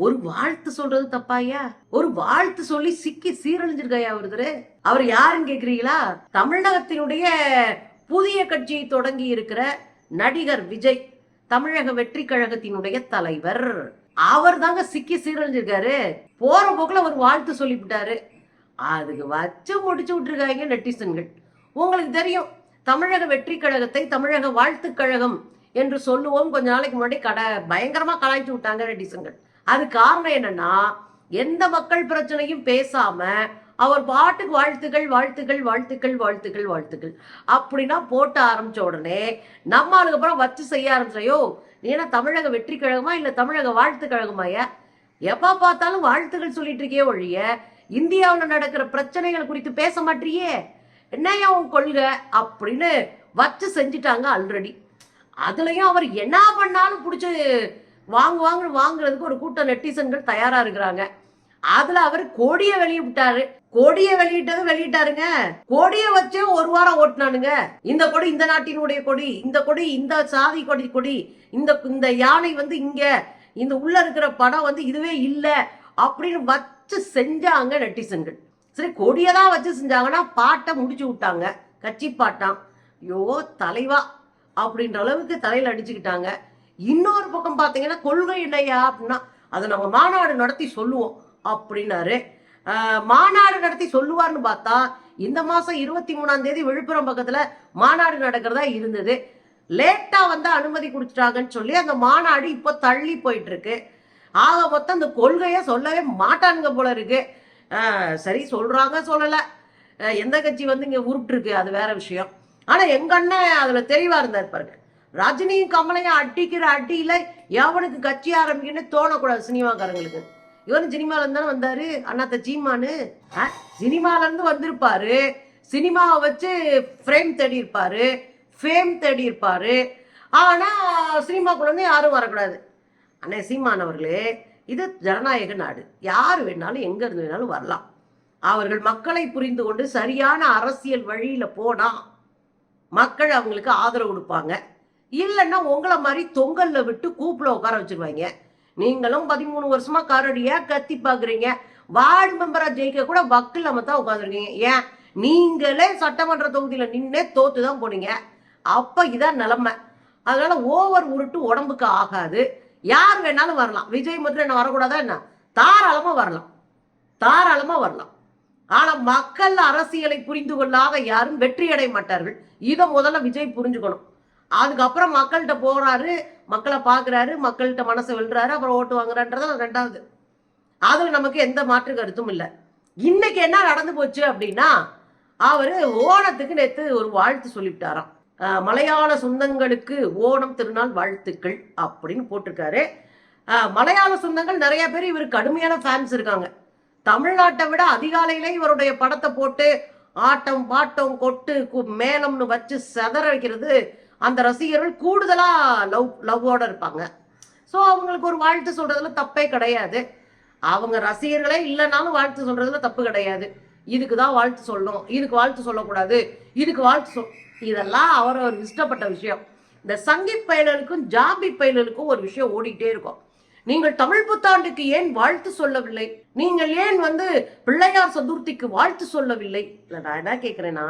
ஒரு வாழ்த்து சொல்றது தப்பாயா ஒரு வாழ்த்து சொல்லி சிக்கி சீரழிஞ்சிருக்காயா ஒருத்தரு? அவர் யாருன்னு கேக்குறீங்களா? தமிழகத்தினுடைய புதிய கட்சியை தொடங்கி இருக்கிற நடிகர் விஜய் தமிழக வெற்றி கழகத்தினுடைய தலைவர். அவர் தாங்க சிக்கி சீரழிஞ்சிருக்காரு. போற போக்குல ஒரு வாழ்த்து சொல்லிவிட்டாரு. அதுக்கு வச்சு முடிச்சு விட்டுருக்காங்க நெட்டிசன்கள். உங்களுக்கு தெரியும் தமிழக வெற்றி கழகத்தை தமிழக வாழ்த்துக் கழகம் என்று சொல்லுவோம். கொஞ்ச நாளைக்கு முன்னாடி கடை பயங்கரமா கலாய்ச்சி விட்டாங்க நெட்டிசன்கள். அது காரணம் என்னன்னா எந்த மக்கள் பிரச்சனையும் பேசாம அவர் பாட்டுக்கு வாழ்த்துக்கள் வாழ்த்துக்கள் வாழ்த்துக்கள் வாழ்த்துக்கள் வாழ்த்துக்கள் அப்படின்னா போட்ட ஆரம்பிச்ச உடனே நம்ம ஆளுக்கு அப்புறம் வச்சு செய்ய ஆரம்பிச்சையோ நீ என்ன தமிழக வெற்றி கழகமா இல்ல தமிழக வாழ்த்து கழகமாயா எப்ப பார்த்தாலும் வாழ்த்துக்கள் சொல்லிட்டு இருக்கே ஒழிய இந்தியாவில் நடக்கிற பிரச்சனைகள் குறித்து பேச மாட்டியே. என்னையா உன் கொள்கை அப்படின்னு வச்சு செஞ்சுட்டாங்க ஆல்ரெடி அதுலயும் அவர் என்ன பண்ணாலும் பிடிச்சி வாங்கு வாங்கு வாங்குறதுக்கு ஒரு கூட்டம் நெட்டிசன்கள் தயாரா இருக்கிறாங்க. அதுல அவர் கோடியை வெளிய விட்டாரு. கொடியை வெளியிட்டது வெளியிட்டாருங்க. கொடியை வச்சே ஒரு வாரம் ஓட்டினானுங்க. இந்த கொடி இந்த நாட்டினுடைய கொடி இந்த கொடி இந்த சாதி கொடி கொடி. இந்த இந்த யானை வந்து இங்க இந்த உள்ள இருக்கிற படம் வந்து இதுவே இல்லை அப்படின்னு வச்சு செஞ்சாங்க நெட்டிசன்கள். சரி கொடியை தான் வச்சு செஞ்சாங்கன்னா பாட்டை முடிச்சு விட்டாங்க. கட்சி பாட்டான் ஐயோ தலைவா அப்படின்ற அளவுக்கு தலையில அடிச்சுக்கிட்டாங்க. இன்னொரு பக்கம் பார்த்தீங்கன்னா கொள்கை இல்லையா அப்படின்னா அதை நம்ம மாநாடு நடத்தி சொல்லுவோம் அப்படின்னாரு. மாநாடு நடத்தி சொல்லுவார்னு பார்த்தா இந்த மாதம் இருபத்தி மூணாம் தேதி விழுப்புரம் பக்கத்தில் மாநாடு நடக்கிறதா இருந்தது. லேட்டாக வந்து அனுமதி கொடுத்துட்டாங்கன்னு சொல்லி அந்த மாநாடு இப்போ தள்ளி போயிட்டு இருக்கு ஆக மொத்தம் அந்த கொள்கையை சொல்லவே மாட்டானுங்க போல இருக்கு. சரி சொல்றாங்க சொல்லலை. எந்த கட்சி வந்து இங்கே உருப்பிட்டு அது வேற விஷயம். ஆனால் எங்க அண்ணன் தெளிவாக இருந்தார் பாருங்க. ரஜினியும் கமலையும் அடிக்கிற அடியில எவனுக்கு கட்சி ஆரம்பிக்கணும்னு தோணக்கூடாது சினிமாக்காரங்களுக்கு. இவரும் சினிமால இருந்து தானே வந்தாரு? அண்ணாத்த சீமானு? அஹ், சினிமால இருந்து வந்திருப்பாரு. சினிமாவை வச்சு ஃப்ரேம் தேடி இருப்பாரு ஃபேம் தேடி இருப்பாரு ஆனா சினிமாக்குள்ள இருந்து யாரும் வரக்கூடாது. அண்ணே சீமான் அவர்களே இது ஜனநாயக நாடு. யார் வேணாலும் எங்க இருந்து வேணாலும் வரலாம். அவர்கள் மக்களை புரிந்து கொண்டு சரியான அரசியல் வழியில போனா மக்கள் அவங்களுக்கு ஆதரவு கொடுப்பாங்க. இல்லைன்னா உங்களை மாதிரி தொங்கல்ல விட்டு கூப்பில் உட்கார வச்சிருவாங்க. நீங்களும் பதிமூணு வருஷமா கரடியா கத்தி பாக்குறீங்க. வார்டு மெம்பரா ஜெயிக்க கூட வக்கில் நம்ம தான் உட்காந்துருக்கீங்க ஏன்? நீங்களே சட்டமன்ற தொகுதியில நின்னே தோத்து தான் போனீங்க. அப்ப இதான் நிலைமை. அதனால ஓவர் உருட்டு உடம்புக்கு ஆகாது. யார் வேணாலும் வரலாம். விஜய் மட்டும் என்ன வரக்கூடாதா என்ன? தாராளமா வரலாம். தாராளமா வரலாம். ஆனா மக்கள் அரசியலை புரிந்து கொள்ளாத யாரும் வெற்றி அடைய மாட்டார்கள். இதை முதல்ல விஜய் புரிஞ்சுக்கணும். அதுக்கப்புறம் மக்கள்கிட்ட போறாரு மக்களை பார்க்குறாரு மக்கள்கிட்ட மனசை வெல்றாரு அப்புறம் ஓட்டு வாங்குறான்றது ரெண்டாவது. அதுல நமக்கு எந்த மாற்று கருத்தும் இல்லை. இன்னைக்கு என்ன நடந்து போச்சு அப்படின்னா அவரு ஓணத்துக்கு நேற்று ஒரு வாழ்த்து சொல்லிவிட்டாராம். மலையாள சொந்தங்களுக்கு ஓணம் திருநாள் வாழ்த்துக்கள் அப்படின்னு போட்டிருக்காரு. மலையாள சொந்தங்கள் நிறைய பேர் இவருக்கு கடுமையான ஃபேன்ஸ் இருக்காங்க. தமிழ்நாட்டை விட அதிகாலையிலே இவருடைய படத்தை போட்டு ஆட்டம் பாட்டம் கொட்டு கு- மேளம்னு வச்சு செதற வைக்கிறது அந்த ரசிகர்கள் கூடுதலா லவ் லவ்வோட இருப்பாங்க. ஸோ அவங்களுக்கு ஒரு வாழ்த்து சொல்றதுல தப்பே கிடையாது. அவங்க ரசிகர்களே இல்லைனாலும் வாழ்த்து சொல்றதுல தப்பு கிடையாது. இதுக்கு தான் வாழ்த்து சொல்லணும். இதுக்கு வாழ்த்து சொல்லக்கூடாது. இதுக்கு வாழ்த்து சொல் இதெல்லாம் அவர் ஒரு இஷ்டப்பட்ட விஷயம். இந்த சங்கீத் பயலுக்கும் ஜாபி பயலுக்கும் ஒரு விஷயம் ஓடிக்கிட்டே இருக்கும். நீங்கள் தமிழ் புத்தாண்டுக்கு ஏன் வாழ்த்து சொல்லவில்லை? நீங்கள் ஏன் வந்து பிள்ளையார் சதுர்த்திக்கு வாழ்த்து சொல்லவில்லை? இல்லை நான் என்ன கேட்குறேன்னா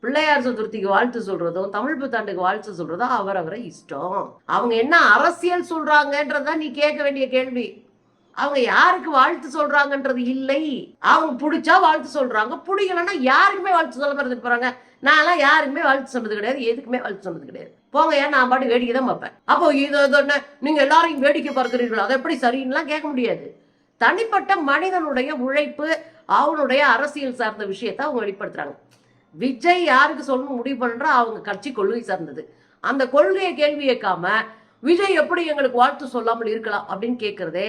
பிள்ளையார் சதுர்த்திக்கு வாழ்த்து சொல்றதும் தமிழ் புத்தாண்டுக்கு வாழ்த்து சொல்றதும் அவரவரை இஷ்டம். அவங்க என்ன அரசியல் சொல்றாங்கன்றதுதான் நீ கேட்க வேண்டிய கேள்வி. அவங்க யாருக்கு வாழ்த்து சொல்றாங்கன்றது இல்லை. அவங்க பிடிச்சா வாழ்த்து சொல்றாங்க பிடிக்கலன்னா யாருக்குமே வாழ்த்து சொல்ல மாதிரி போறாங்க. நான்லாம் யாருக்குமே வாழ்த்து சொன்னது கிடையாது எதுக்குமே வாழ்த்து சொன்னது கிடையாது. போங்க ஏன் நான் பாட்டு வேடிக்கை தான் பார்ப்பேன். அப்போ இது என்ன? நீங்க எல்லாரையும் வேடிக்கை பார்க்கிறீர்கள்? அதை எப்படி சரின்னுலாம் கேட்க முடியாது. தனிப்பட்ட மனிதனுடைய உழைப்பு அவனுடைய அரசியல் சார்ந்த விஷயத்தை அவங்க வெளிப்படுத்துறாங்க. விஜய் யாருக்கு சொல்லணும் முடிவு பண்ணுறா அவங்க கட்சி கொள்கை சார்ந்தது. அந்த கொள்கையை கேள்வி கேட்காம விஜய் எப்படி எங்களுக்கு வாழ்த்து சொல்லாமல் இருக்கலாம்? அப்படின்னு கேட்குறதே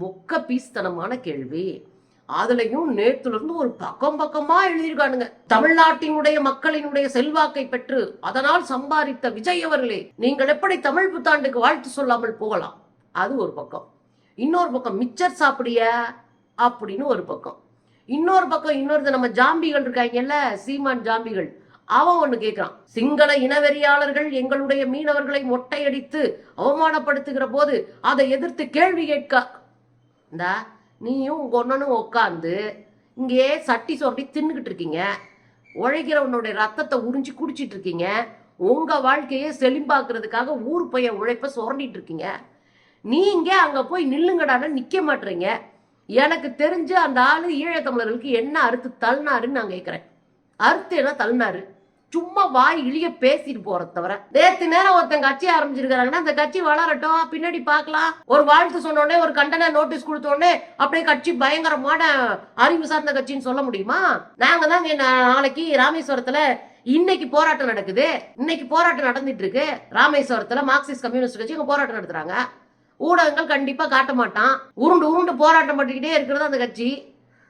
மொக்க பீஸ்தனமான கேள்வி. அதுலயும் நேத்துல இருந்து ஒரு பக்கம் பக்கமா எழுதியிருக்கானுங்க. தமிழ்நாட்டினுடைய மக்களினுடைய செல்வாக்கை பெற்று அதனால் சம்பாதித்த விஜய் அவர்களே நீங்கள் எப்படி தமிழ் புத்தாண்டுக்கு வாழ்த்து சொல்லாமல் போகலாம்? அது ஒரு பக்கம். இன்னொரு பக்கம் மிச்சர் சாப்பிடிய? அப்படின்னு ஒரு பக்கம். இன்னொரு பக்கம் இன்னொருத்த நம்ம ஜாம்பிகள் இருக்காங்கல்ல சீமான் ஜாம்பிகள். அவன் ஒண்ணு கேட்கிறான் சிங்கள இனவெறியாளர்கள் எங்களுடைய மீனவர்களை மொட்டையடித்து அவமானப்படுத்துகிற போது அதை எதிர்த்து கேள்வி கேட்க. இந்த நீயும் உங்க ஒன்னனும் உட்காந்து இங்கேயே சட்டி சொட்டி தின்னுக்கிட்டு இருக்கீங்க. உழைக்கிறவனுடைய ரத்தத்தை உறிஞ்சி குடிச்சிட்டு இருக்கீங்க. உங்க வாழ்க்கையை செழிம்பாக்குறதுக்காக ஊர் பையன் உழைப்ப சுரண்டிட்டு இருக்கீங்க. நீங்க அங்க போய் நில்லுங்கடான்னு நிக்க மாட்டீங்க எனக்கு தெரிஞ்சு அந்த ஆளு ஈழத்தமிழர்களுக்கு என்ன அறுத்து தள்ளினாருன்னு நான் கேட்குறேன் அறுத்து என்ன தள்ளினாரு? சும்மா வாய் இழிய பேசிட்டு போற தவிர. நேத்து நேரம் ஒருத்தன் கட்சி ஆரம்பிச்சிருக்காங்கன்னா அந்த கட்சி வளரட்டும் பின்னாடி பார்க்கலாம். ஒரு வாழ்த்து சொன்னோடனே ஒரு கண்டன நோட்டீஸ் கொடுத்தோடனே அப்படியே கட்சி பயங்கரமான அறிவு சார்ந்த கட்சின்னு சொல்ல முடியுமா? நாங்க தான் நாளைக்கு ராமேஸ்வரத்துல இன்னைக்கு போராட்டம் நடக்குது. இன்னைக்கு போராட்டம் நடந்துட்டு இருக்கு. ராமேஸ்வரத்துல மார்க்சிஸ்ட் கம்யூனிஸ்ட் கட்சி போராட்டம் நடத்துறாங்க. ஊடகங்கள் கண்டிப்பா காட்ட மாட்டான். உருண்டு உருண்டு போராட்டம் பண்ணிக்கிட்டே இருக்கிறது அந்த கட்சி.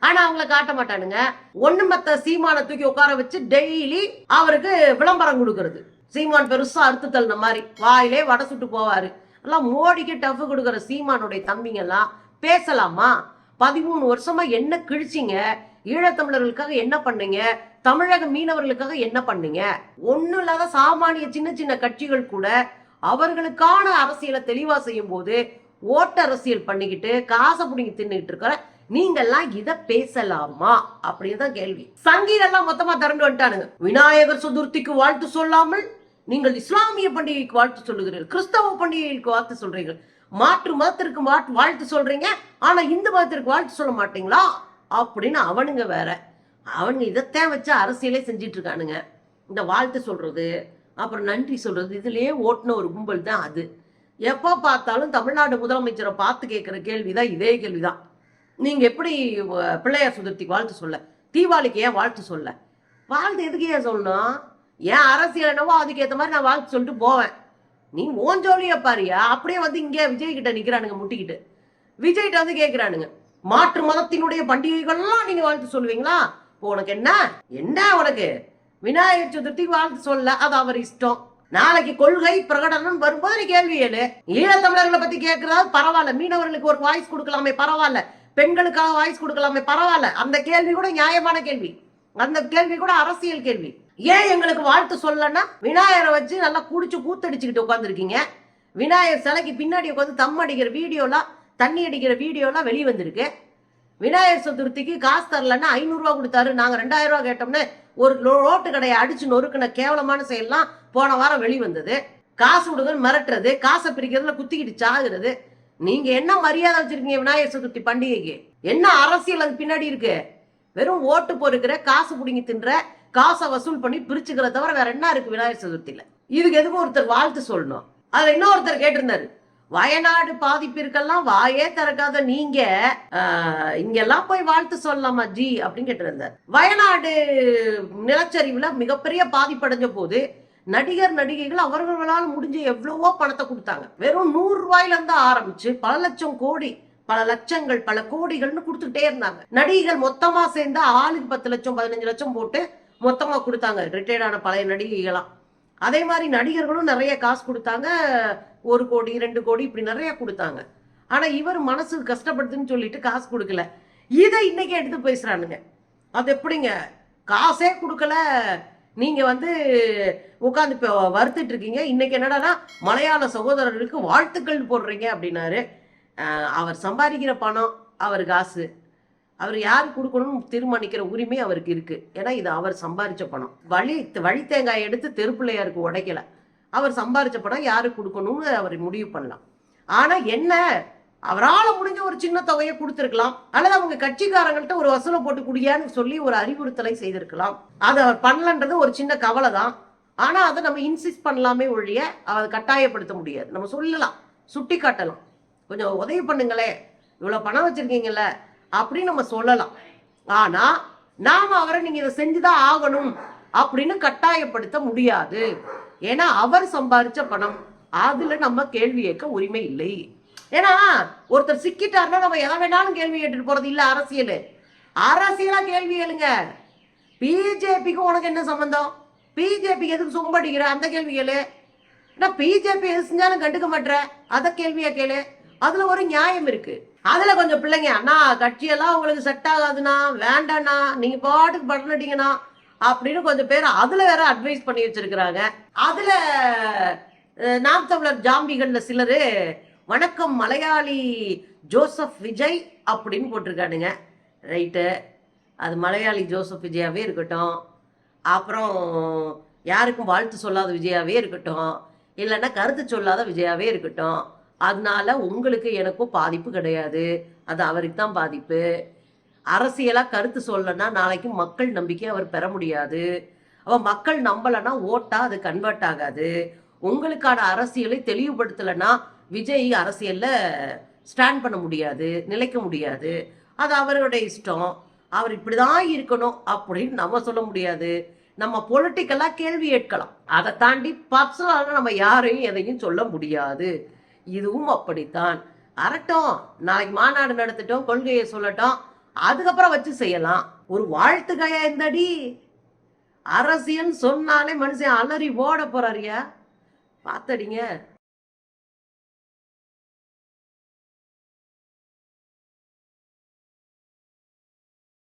ஆனா அவங்கள காட்ட மாட்டானுங்க. ஒண்ணு மத்த சீமானை தூக்கி உட்கார வச்சு டெய்லி அவருக்கு விளம்பரம் கொடுக்கறது. சீமான் பெருசா அறுத்து தள்ளின மாதிரி. வாயிலே வடை சுட்டு போவாரு. எல்லாம் மோடிக்கு டஃப் கொடுக்குற சீமானுடைய தம்பிங்க எல்லாம் பேசலாமா? பதிமூணு வருஷமா என்ன கிழிச்சிங்க? ஈழத்தமிழர்களுக்காக என்ன பண்ணீங்க? தமிழக மீனவர்களுக்காக என்ன பண்ணீங்க? ஒண்ணும் இல்லாத சாமானிய சின்ன சின்ன கட்சிகள் கூட அவர்களுக்கான அரசியலை தெளிவா செய்யும் போது ஓட்ட அரசியல் பண்ணிக்கிட்டு காசை பிடிங்கி தின்னுகிட்டு இருக்கிற நீங்கெல்லாம் இத பேசலாமா? அப்படின்னு தான் கேள்வி. சங்கீதெல்லாம் மொத்தமா திரண்டு வந்துட்டானுங்க. விநாயகர் சதுர்த்திக்கு வாழ்த்து சொல்லாமல் நீங்கள் இஸ்லாமிய பண்டிகைக்கு வாழ்த்து சொல்லுகிறீர்கள் கிறிஸ்தவ பண்டிகைக்கு வாழ்த்து சொல்றீர்கள். மாற்று மதத்திற்கு மாற்று வாழ்த்து சொல்றீங்க ஆனா இந்து மதத்திற்கு வாழ்த்து சொல்ல மாட்டீங்களா? அப்படின்னு அவனுங்க வேற. அவனுங்க இதைத்தான் வச்சு அரசியலே செஞ்சிட்டு இருக்கானுங்க. இந்த வாழ்த்து சொல்றது அப்புறம் நன்றி சொல்றது. இதுலயே ஓட்டுன ஒரு கும்பல் தான் அது. எப்போ பார்த்தாலும் தமிழ்நாடு முதலமைச்சரை பார்த்து கேட்குற கேள்வி தான் இதே கேள்விதான். நீங்கள் எப்படி பிள்ளையார் சுதர்த்திக்கு வாழ்த்து சொல்ல. தீபாவளிக்கு ஏன் வாழ்த்து சொல்ல? வாழ்த்து எதுக்கு ஏன் சொல்லணும் ஏன் அரசியல் என்னவோ அதுக்கேற்ற மாதிரி நான் வாழ்த்து சொல்லிட்டு போவேன். நீ ஓஞ்சோலிய பாரியா. அப்படியே வந்து இங்கே விஜய் கிட்ட முட்டிக்கிட்டு. விஜய்கிட்ட வந்து கேட்குறானுங்க மாற்று மதத்தினுடைய பண்டிகைகள்லாம் நீங்கள் வாழ்த்து சொல்லுவீங்களா? இப்போ உனக்கு என்ன? என்ன உனக்கு? விநாயகர் சதுர்த்தி வாழ்த்து சொல்ல அது அவர் இஷ்டம். நாளைக்கு கொள்கை பிரகடனம் வரும்போது கேள்வி ஏழு ஈழத்தமிழர்களை பத்தி கேட்கறது பரவாயில்ல. மீனவர்களுக்கு ஒரு வாய்ஸ் கொடுக்கலாமே பரவாயில்ல. பெண்களுக்காக வாய்ஸ் கொடுக்கலாமே பரவாயில்ல. அந்த கேள்வி கூட நியாயமான கேள்வி. அந்த கேள்வி கூட அரசியல் கேள்வி. ஏன் எங்களுக்கு வாழ்த்து சொல்லனா விநாயகரை வச்சு நல்லா குடிச்சு கூத்தடிச்சுக்கிட்டு உட்காந்துருக்கீங்க விநாயகர் சிலைக்கு பின்னாடி உட்காந்து தம் அடிக்கிற வீடியோலாம் தண்ணி அடிக்கிற வீடியோலாம் வெளியே வந்திருக்கு விநாயகர் சதுர்த்திக்கு காசு தரலன்னா ஐநூறுரூவா கொடுத்தாரு. நாங்கள் ரெண்டாயிரம் ரூபா கேட்டோம்னு ஒரு ரோட்டு கடையை அடிச்சு நொறுக்கின கேவலமான செயல்லாம் போன வாரம் வெளிவந்தது. காசு கொடுங்கன்னு மிரட்டுறது காசை பிரிக்கிறதுல குத்திக்கிட்டு சாகுறது. நீங்க என்ன மரியாதை வச்சிருக்கீங்க விநாயகர் சதுர்த்தி பண்டிகைக்கு? என்ன அரசியல் அது பின்னாடி இருக்கு? வெறும் ஓட்டு பொறுக்கிற காசு பிடிங்கி தின்ற காசை வசூல் பண்ணி பிரிச்சுக்கிற தவிர வேற என்ன இருக்கு விநாயகர் சதுர்த்தியில? இதுக்கு எதுக்கு ஒருத்தர் வாழ்த்து சொல்லணும்? அதுல இன்னொருத்தர் கேட்டிருந்தாரு வயநாடு பாதிப்பிற்கெல்லாம் வாயே திறக்காத நீங்க இங்கெல்லாம் போய் வாழ்த்து சொல்லலாமா ஜி அப்படின்னு கேட்டிருந்தார். வயநாடு நிலச்சரிவுல மிகப்பெரிய பாதிப்படைஞ்ச போது நடிகர் நடிகைகள் அவர்களால் முடிஞ்ச எவ்வளவோ பணத்தை கொடுத்தாங்க. வெறும் நூறு ரூபாயில இருந்து ஆரம்பிச்சு பல லட்சம் கோடி பல லட்சங்கள் பல கோடிகள்னு கொடுத்துட்டே இருந்தாங்க. நடிகைகள் மொத்தமா சேர்ந்து ஆளுக்கு பத்து லட்சம் பதினஞ்சு லட்சம் போட்டு மொத்தமா கொடுத்தாங்க. ரிட்டையர்டான பழைய நடிகைகளாம் அதே மாதிரி நடிகர்களும் நிறைய காசு கொடுத்தாங்க. ஒரு கோடி ரெண்டு கோடி இப்படி நிறைய கொடுத்தாங்க. ஆனால் இவர் மனசு கஷ்டப்படுதுன்னு சொல்லிட்டு காசு கொடுக்கல. இதை இன்னைக்கு எடுத்து பேசுகிறானுங்க அது எப்படிங்க? காசே கொடுக்கல. நீங்கள் வந்து உட்காந்து இப்போ வருத்திட்டு இருக்கீங்க. இன்னைக்கு என்னடான்னா மலையாள சகோதரர்களுக்கு வாழ்த்துக்கள் போடுறீங்க அப்படின்னாரு. அவர் சம்பாதிக்கிற பணம் அவர் காசு. அவர் யார் கொடுக்கணும்னு தீர்மானிக்கிற உரிமை அவருக்கு இருக்கு. ஏன்னா இது அவர் சம்பாரிச்ச பணம். வழி வழி தேங்காய் எடுத்து தெருப்பிள்ளையாருக்கு உடைக்கல. அவர் சம்பாரிச்ச பணம் யாருக்கு கொடுக்கணும்னு அவர் முடிவு பண்ணலாம். ஆனா என்ன? அவரால் முடிஞ்ச ஒரு சின்ன தொகையை கொடுத்துருக்கலாம். அல்லது அவங்க கட்சிக்காரங்கள்ட்ட ஒரு வசூலை போட்டு குடியான்னு சொல்லி ஒரு அறிவுறுத்தலை செய்திருக்கலாம். அதை அவர் பண்ணலன்றது ஒரு சின்ன கவலை தான் ஆனால் அதை நம்ம இன்சிஸ்ட் பண்ணலாமே ஒழிய அதை கட்டாயப்படுத்த முடியாது. நம்ம சொல்லலாம் சுட்டி காட்டலாம் கொஞ்சம் உதவி பண்ணுங்களே. இவ்வளோ பணம் வச்சிருக்கீங்கல்ல. அப்படின்னு நம்ம சொல்லலாம். ஆனா நாம அவரை நீங்க இதை செஞ்சுதான் ஆகணும் அப்படின்னு கட்டாயப்படுத்த முடியாது. ஏன்னா அவர் சம்பாரிச்ச பணம் அதுல நம்ம கேள்வி கேட்க உரிமை இல்லை. ஏன்னா ஒருத்தர் சிக்கிட்டாருன்னா நம்ம எதை வேணாலும் கேள்வி கேட்டுட்டு போறது இல்ல அரசியல். அரசியலா கேள்வி கேளுங்க. பிஜேபிக்கும் உனக்கு என்ன சம்பந்தம்? பிஜேபிக்கு எதுக்கு சும்படிக்கிற அந்த கேள்வி கேளு. ஏன்னா பிஜேபி எது செஞ்சாலும் கண்டுக்க மாட்டேற அதை கேள்வியா கேளு. அதுல ஒரு நியாயம் இருக்கு. அதுல கொஞ்சம் பிள்ளைங்க அண்ணா கட்சியெல்லாம் உங்களுக்கு செட் ஆகாதுண்ணா வேண்டாண்ணா நீங்க பாட்டுக்கு பட்டனடிங்கண்ணா அப்படின்னு கொஞ்சம் பேர் அதுல வேற அட்வைஸ் பண்ணி வச்சிருக்கிறாங்க. அதுல நாம் தமிழர் ஜாம்பிகள்ல சிலரு வணக்கம் மலையாளி ஜோசப் விஜய் அப்படின்னு போட்டிருக்கானுங்க. ரைட்டு அது மலையாளி ஜோசப் விஜயாவே இருக்கட்டும். அப்புறம் யாருக்கும் வாழ்த்து சொல்லாத விஜயாவே இருக்கட்டும். இல்லைன்னா கருத்து சொல்லாத விஜயாவே இருக்கட்டும். அதனால உங்களுக்கு எனக்கும் பாதிப்பு கிடையாது. அது அவருக்கு தான் பாதிப்பு. அரசியலாக கருத்து சொல்லனா நாளைக்கு மக்கள் நம்பிக்கை அவர் பெற முடியாது. அவ மக்கள் நம்பலைன்னா ஓட்டா அது கன்வெர்ட் ஆகாது. உங்களுக்கான அரசியலை தெளிவுபடுத்தலைன்னா விஜய் அரசியல்ல ஸ்டாண்ட் பண்ண முடியாது நிலைக்க முடியாது. அது அவருடைய இஷ்டம். அவர் இப்படிதான் இருக்கணும் அப்படின்னு நம்ம சொல்ல முடியாது. நம்ம பொலிட்டிக்கலாக கேள்வி கேட்கலாம் அதை தாண்டி பர்சனலாக நம்ம யாரையும் எதையும் சொல்ல முடியாது. இதுவும் அப்படித்தான். அரட்டும் நாளைக்கு மாநாடு நடத்திட்டோம் கொள்கையை சொல்லட்டும் அதுக்கப்புறம் வச்சு செய்யலாம். ஒரு வாழ்த்துக்கையா இருந்தடி அரசியல் சொன்னாலே மனுஷன் அலறி ஓட போறாருயா? பார்த்தடிங்க